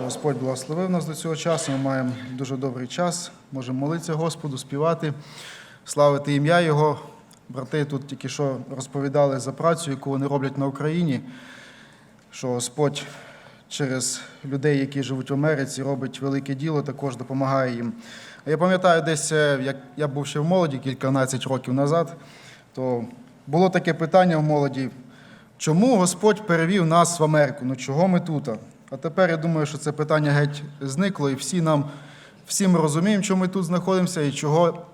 що Господь благословив нас до цього часу. Ми маємо дуже добрий час. Можемо молитися Господу, співати, славити ім'я Його. Брати тут тільки що розповідали за працю, яку вони роблять на Україні, що Господь через людей, які живуть в Америці, робить велике діло, також допомагає їм. Я пам'ятаю, десь е, як я був ще в молоді кільканадцять років назад, то було таке питання в молоді. Чому Господь перевів нас в Америку? Ну чого ми тут? А тепер я думаю, що це питання геть зникло, і всі нам всі ми розуміємо, чому ми тут знаходимося і чого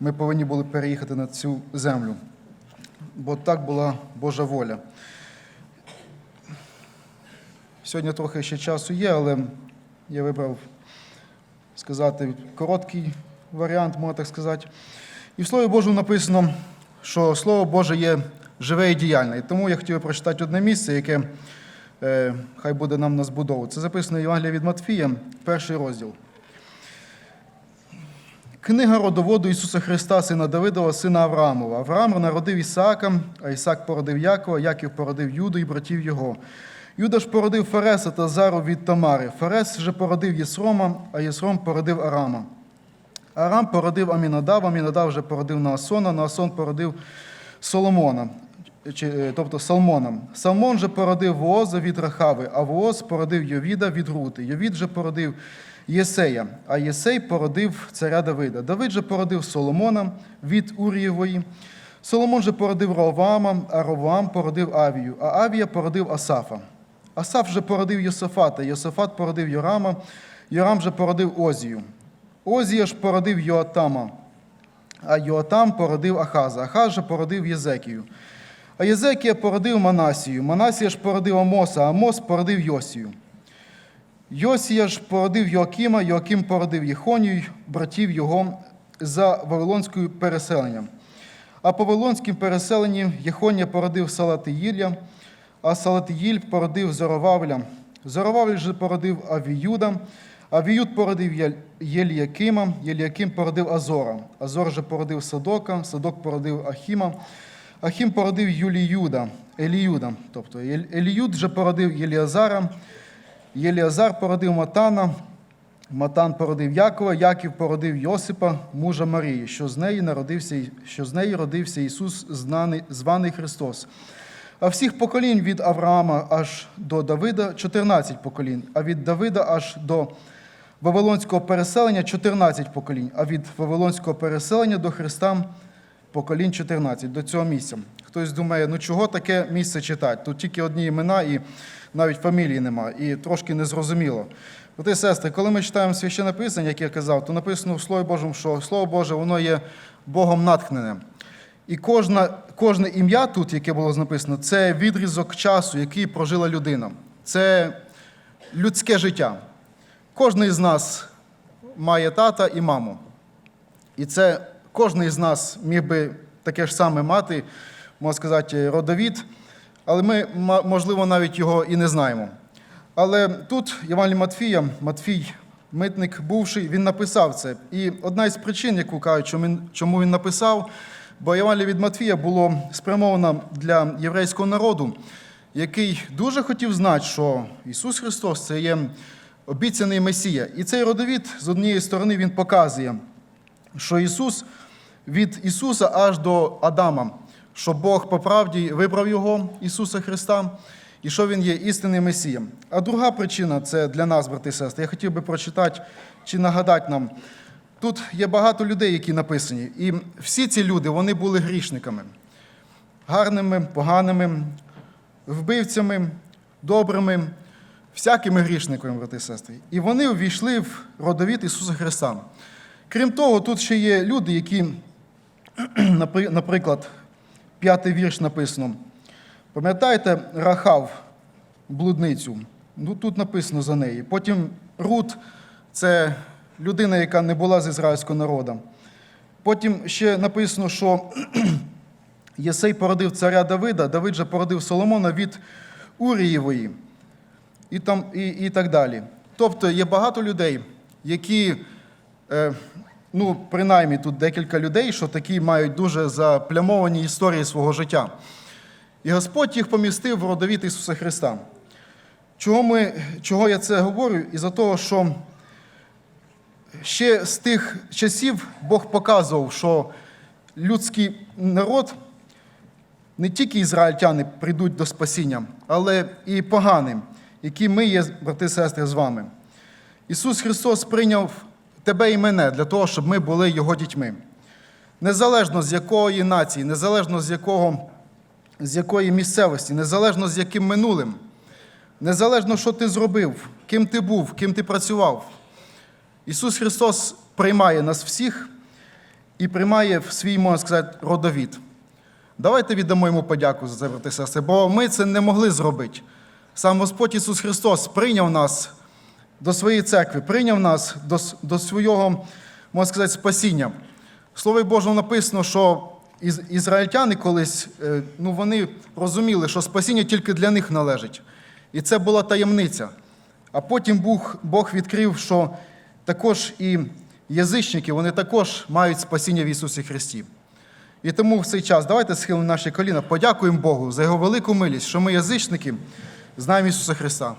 ми повинні були переїхати на цю землю. Бо так була Божа воля. Сьогодні трохи ще часу є, але я вибрав сказати короткий варіант, можна так сказати. І в Слові Божому написано, що Слово Боже є живе і діяльне. І тому я хотів прочитати одне місце, яке хай буде нам на збудову. Це записано в Євангелії від Матфія, перший розділ. Книга родоводу Ісуса Христа, сина Давидова, сина Авраамова. Авраам народив Ісаака, а Ісаак породив Якова, Яків породив Юду і братів його. Юда ж породив Фареса та Зару від Тамари. Фарес же породив Єсрома, а Єсром породив Арама. Арам породив Амінадав, Амінадав вже породив Наасона, Наасон породив Соломона, е, тобто Салмона. Салмон же породив Вооза від Рахави, а Вооз породив Йовіда від Рути. Йовід же породив Єсея, а Єсей породив царя Давида. Давид же породив Соломона від Урієвої. Соломон же породив Роваама, а Роваам породив Авію, а Авія породив Асафа. Асаф же породив Йосафата, Йосафат породив Йорама, Йорам же породив Озію. Озія ж породив Йоатама, а Йоатам породив Ахаза, Ахаз же породив Єзекію. А Єзекія породив Манасію, Манасія ж породив Амоса, а Амос породив Йосію. Йосія ж породив Йоакима, Йоаким породив Єхонію, братів його за Вавилонською переселенням. А по Вавилонським переселенні Єхонія породив Салатиїля, а Салатиїль породив Зоровавля. Зоровавль же породив Авіюда, Авіюд породив Єліякима, Єліяким породив Азора. Азор же породив Садока, Садок породив Ахіма, Ахім породив Юліюда, Еліюда. Тобто Еліюд же породив Єліазара, Єліазар породив Матана, Матан породив Якова, Яків породив Йосипа, мужа Марії, що з неї народився, що з неї родився Ісус, званий Христос. А всіх поколінь від Авраама аж до Давида 14 поколінь, а від Давида аж до Вавилонського переселення 14 поколінь, а від Вавилонського переселення до Христа поколінь 14, до цього місця. Хтось думає, ну чого таке місце читати? Тут тільки одні імена і навіть фамілії нема, і трошки незрозуміло. Брати сестри, коли ми читаємо священне писання, як я казав, то написано в Слові Божому, що Слово Боже, воно є Богом натхнене. І кожна, кожне ім'я тут, яке було написано, це відрізок часу, який прожила людина. Це людське життя. Кожен з нас має тата і маму. І це кожен із нас міг би таке ж саме мати, можна сказати, родовід, але ми, можливо, навіть його і не знаємо. Але тут Євангелій Матфія, Матфій, митник бувший, він написав це. І одна із причин, яку кажуть, чому він- чому він написав, бо Євангеліє від Матфія було спрямовано для єврейського народу, який дуже хотів знати, що Ісус Христос це є обіцяний Месія. І цей родовід, з однієї сторони, він показує, що Ісус від Ісуса аж до Адама, що Бог по правді вибрав Його, Ісуса Христа, і що Він є істинним Месієм. А друга причина це для нас, брати і сестри. Я хотів би прочитати чи нагадати нам. Тут є багато людей, які написані, і всі ці люди вони були грішниками, гарними, поганими, вбивцями, добрими, всякими грішниками, брати і сестри. І вони увійшли в родовід Ісуса Христа. Крім того, тут ще є люди, які, наприклад, п'ятий вірш написано. Пам'ятаєте Рахав, блудницю? Ну, тут написано за неї. Потім Рут це людина, яка не була з ізраїльського народу. Потім ще написано, що Єсей породив царя Давида, Давид же породив Соломона від Урієвої і, там, і, і так далі. Тобто є багато людей, які, е, ну, принаймні тут декілька людей, що такі мають дуже заплямовані історії свого життя. І Господь їх помістив в родовід Ісуса Христа. Чого, ми, чого я це говорю? Із-за того, що ще з тих часів Бог показував, що людський народ, не тільки ізраїльтяни прийдуть до спасіння, але і поганим, які ми є, брати і сестри, з вами. Ісус Христос прийняв тебе і мене для того, щоб ми були Його дітьми. Незалежно з якої нації, незалежно з якого, з якої місцевості, незалежно з яким минулим, незалежно, що ти зробив, ким ти був, ким ти працював. Ісус Христос приймає нас всіх і приймає в свій, можна сказати, родовід. Давайте віддамо йому подяку за це, брати сестри, бо ми це не могли зробити. Сам Господь Ісус Христос прийняв нас до своєї церкви, прийняв нас до, до свого, можна сказати, спасіння. В Слові Божому написано, що із- ізраїльтяни колись е, ну, вони розуміли, що спасіння тільки для них належить. І це була таємниця. А потім Бог, Бог відкрив, що також і язичники, вони також мають спасіння в Ісусі Христі. І тому в цей час давайте схилимо наші коліна, подякуємо Богу за Його велику милість, що ми язичники знаємо Ісуса Христа.